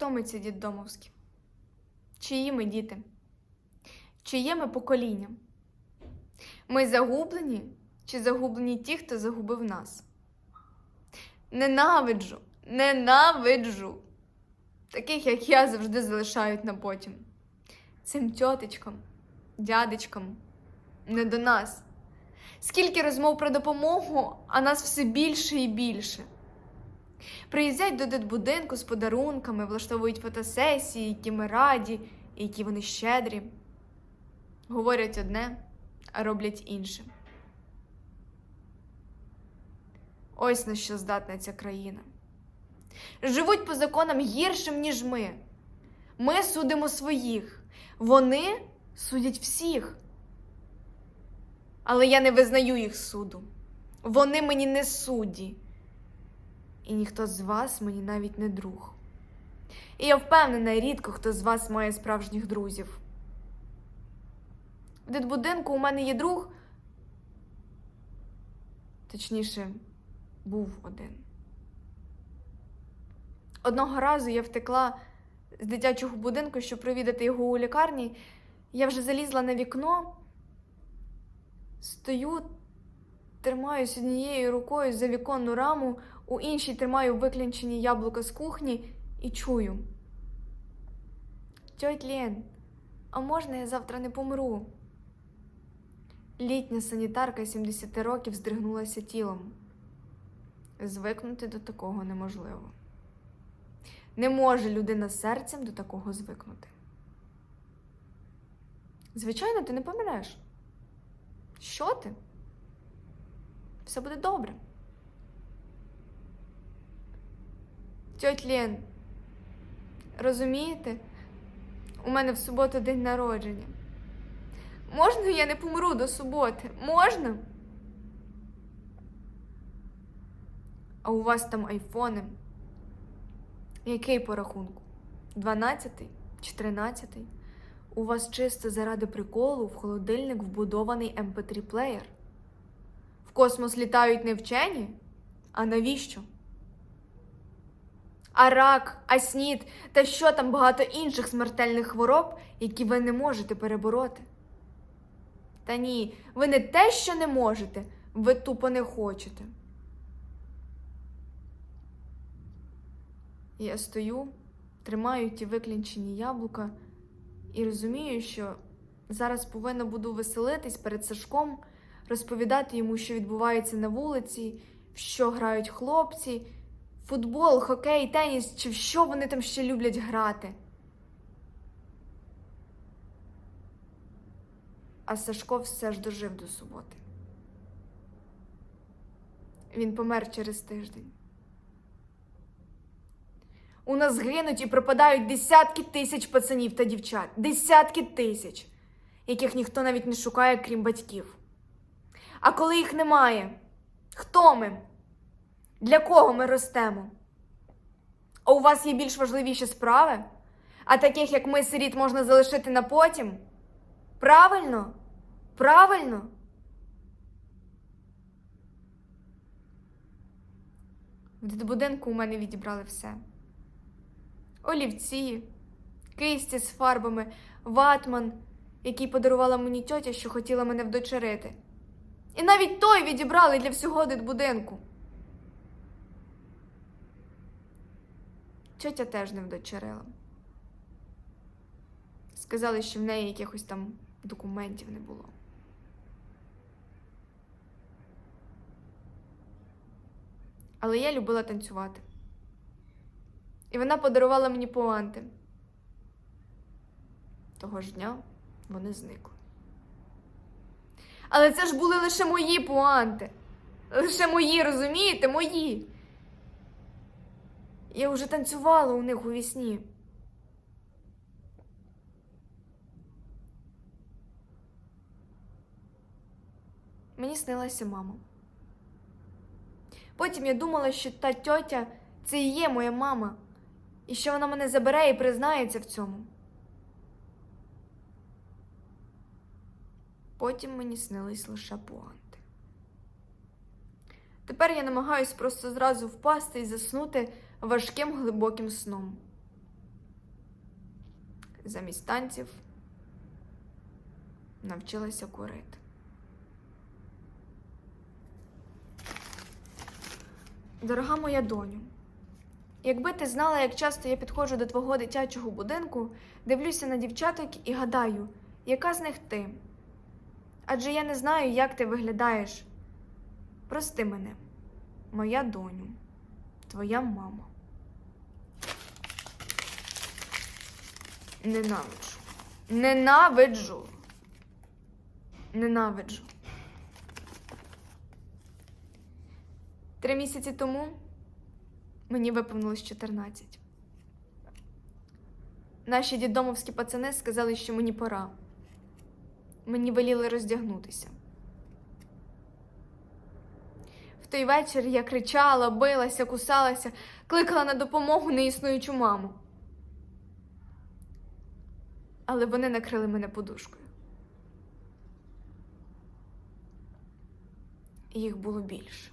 Хто ми діддомовські? Чиї ми діти? Чиє ми покоління? Ми загублені чи загублені ті, хто загубив нас? Ненавиджу, ненавиджу. Таких, як я, завжди залишають на потім. Цим тьотечкам, дядечкам, не до нас. Скільки розмов про допомогу, а нас все більше і більше. Приїздять до дитбудинку з подарунками, влаштовують фотосесії, які ми раді, і які вони щедрі. Говорять одне, а роблять інше. Ось на що здатна ця країна. Живуть по законам гіршим, ніж ми. Ми судимо своїх, вони судять всіх. Але я не визнаю їх суду. Вони мені не судді. І ніхто з вас мені навіть не друг. І я впевнена, рідко хто з вас має справжніх друзів. В дитбудинку у мене є друг. Точніше, був один. Одного разу я втекла з дитячого будинку, щоб провідати його у лікарні. Я вже залізла на вікно, стою, тримаюсь однією рукою за віконну раму, у іншій тримаю виклінчені яблука з кухні і чую. Тьоть Лєн, а можна я завтра не помру? Літня санітарка 70 років здригнулася тілом. Звикнути до такого неможливо. Не може людина серцем до такого звикнути. Звичайно, ти не помреш. Що ти? Все буде добре. Тьоть Лєн, розумієте? У мене в суботу день народження. Можна я не помру до суботи? Можна? А у вас там айфони? Який по рахунку? 12 чи 13? У вас чисто заради приколу в холодильник вбудований mp3 плеєр. В космос літають не вчені? А навіщо? А рак, а снід та що там багато інших смертельних хвороб, які ви не можете перебороти. Та ні, ви не те, що не можете, ви тупо не хочете. Я стою, тримаю ті виклінчені яблука і розумію, що зараз повинна буду веселитись перед Сашком, розповідати йому, що відбувається на вулиці, в що грають хлопці, футбол, хокей, теніс, чи в що вони там ще люблять грати. А Сашко все ж дожив до суботи. Він помер через тиждень. У нас гинуть і пропадають десятки тисяч пацанів та дівчат, десятки тисяч, яких ніхто навіть не шукає, крім батьків. А коли їх немає, хто ми? Для кого ми ростемо? А у вас є більш важливіші справи? А таких, як ми, сиріт, можна залишити на потім? Правильно? Правильно? В дитбудинку у мене відібрали все олівці, кисті з фарбами, ватман, який подарувала мені тьотя, що хотіла мене вдочерити. І навіть той відібрали для всього дитбудинку. Тьотя теж не вдочерила. Сказали, що в неї якихось там документів не було. Але я любила танцювати. І вона подарувала мені пуанти. Того ж дня вони зникли. Але це ж були лише мої пуанти. Лише мої, розумієте, мої. Я вже танцювала у них у вісні. Мені снилася мама. Потім я думала, що та тьотя це і є моя мама і що вона мене забере і признається в цьому. Потім мені снились лише пуанти. Тепер я намагаюсь просто зразу впасти і заснути важким глибоким сном. замість танців навчилася курити. Дорога моя доню, якби ти знала, як часто я підходжу до твого дитячого будинку, дивлюся на дівчаток і гадаю, яка з них ти? Адже я не знаю, як ти виглядаєш. Прости мене, моя доню, твоя мама. Ненавиджу. Ненавиджу. Ненавиджу. Три місяці тому мені виповнилось 14. Наші дідомовські пацани сказали, що мені пора. Мені веліли роздягнутися. В той вечір я кричала, билася, кусалася, кликала на допомогу неіснуючу маму. Але вони накрили мене подушкою. Їх було більше.